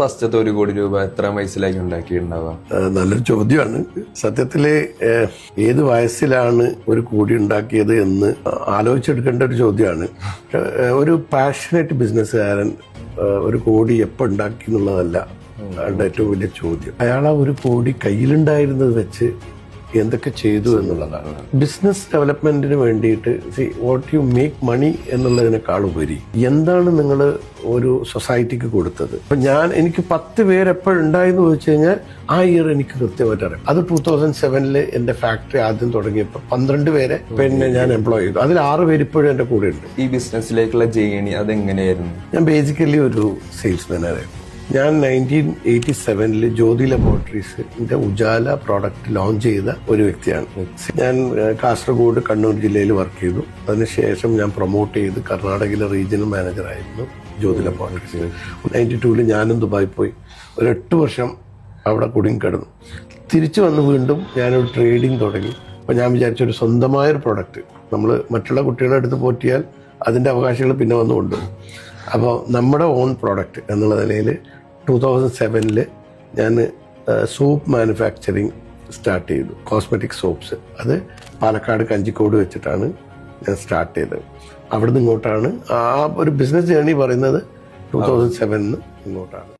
ഫസ്റ്റത്തെ ഒരു കോടി രൂപ എത്ര വയസ്സിലേക്ക് ഉണ്ടാക്കിയിട്ടുണ്ടാവുക നല്ലൊരു ചോദ്യമാണ്. സത്യത്തിൽ ഏത് വയസ്സിലാണ് ഒരു കോടി ഉണ്ടാക്കിയത് എന്ന് ആലോചിച്ചെടുക്കേണ്ട ഒരു ചോദ്യമാണ്. ഒരു പാഷനേറ്റ് ബിസിനസ്സുകാരൻ ഒരു കോടി എപ്പോൾ ഉണ്ടാക്കി എന്നുള്ളതല്ല അയാളുടെ ഏറ്റവും വലിയ ചോദ്യം. അയാൾ ആ ഒരു കോടി കയ്യിലുണ്ടായിരുന്നത് വെച്ച് എന്തൊക്കെ ചെയ്തു എന്നുള്ളതാണ്. ബിസിനസ് ഡെവലപ്മെന്റിന് വേണ്ടിയിട്ട് see what you make money എന്നുള്ളതിനേക്കാൾ ഉപരി എന്താണ് നിങ്ങൾ ഒരു സൊസൈറ്റിക്ക് കൊടുത്തത്? അപ്പൊ ഞാൻ എനിക്ക് പത്ത് പേര് എപ്പോഴുണ്ടായെന്ന് ചോദിച്ചു കഴിഞ്ഞാൽ ആ ഇയർ എനിക്ക് കൃത്യമായിട്ട് അറിയാം. അത് ടൂ തൗസൻഡ് സെവനിൽ എന്റെ ഫാക്ടറി ആദ്യം തുടങ്ങിയപ്പോൾ പന്ത്രണ്ട് പേരെ പിന്നെ ഞാൻ എംപ്ലോയ് ചെയ്തു. അതിൽ ആറ് പേര് ഇപ്പോഴും എന്റെ കൂടെ ഉണ്ട് ഈ ബിസിനസ്സിലേക്കുള്ള ജേണി അതെങ്ങനെയായിരുന്നു? ഞാൻ ബേസിക്കലി ഒരു സെയിൽസ്മാൻ ആയിരുന്നു. ഞാൻ നയന്റീൻ എയ്റ്റി സെവനിൽ ജ്യോതി ലബോറട്ടറീസിന്റെ ഉജാല പ്രോഡക്റ്റ് ലോഞ്ച് ചെയ്ത ഒരു വ്യക്തിയാണ്. ഞാൻ കാസർഗോഡ് കണ്ണൂർ ജില്ലയിൽ വർക്ക് ചെയ്തു. അതിനുശേഷം ഞാൻ പ്രൊമോട്ട് ചെയ്ത് കർണാടകയിലെ റീജിയണൽ മാനേജർ ആയിരുന്നു ജ്യോതി ലബോറട്ടറീസ് നയന്റി ടൂവിൽ ഞാനും ദുബായി പോയി. ഒരു എട്ട് വർഷം അവിടെ കുടുങ്ങിക്കിടന്നു തിരിച്ചു വന്ന് വീണ്ടും ഞാനൊരു ട്രേഡിങ് തുടങ്ങി. അപ്പോൾ ഞാൻ വിചാരിച്ച ഒരു സ്വന്തമായൊരു പ്രൊഡക്റ്റ് നമ്മൾ മറ്റുള്ള കുട്ടികളെ അടുത്ത് പോറ്റിയാൽ അതിന്റെ അവകാശങ്ങൾ പിന്നെ വന്ന് കൊണ്ടുപോകും അപ്പോൾ നമ്മുടെ ഓൺ പ്രോഡക്റ്റ് എന്നുള്ള നിലയിൽ ടൂ തൗസൻഡ് സെവനിൽ ഞാൻ സോപ്പ് മാനുഫാക്ചറിങ് സ്റ്റാർട്ട് ചെയ്തു. Cosmetic soaps. അത് പാലക്കാട് കഞ്ചിക്കോട് വെച്ചിട്ടാണ് ഞാൻ സ്റ്റാർട്ട് ചെയ്തത്. അവിടുന്ന് ഇങ്ങോട്ടാണ് ആ ഒരു ബിസിനസ് ജേണി പറയുന്നത് ടു തൗസൻഡ് സെവനിൽ ഇങ്ങോട്ടാണ്.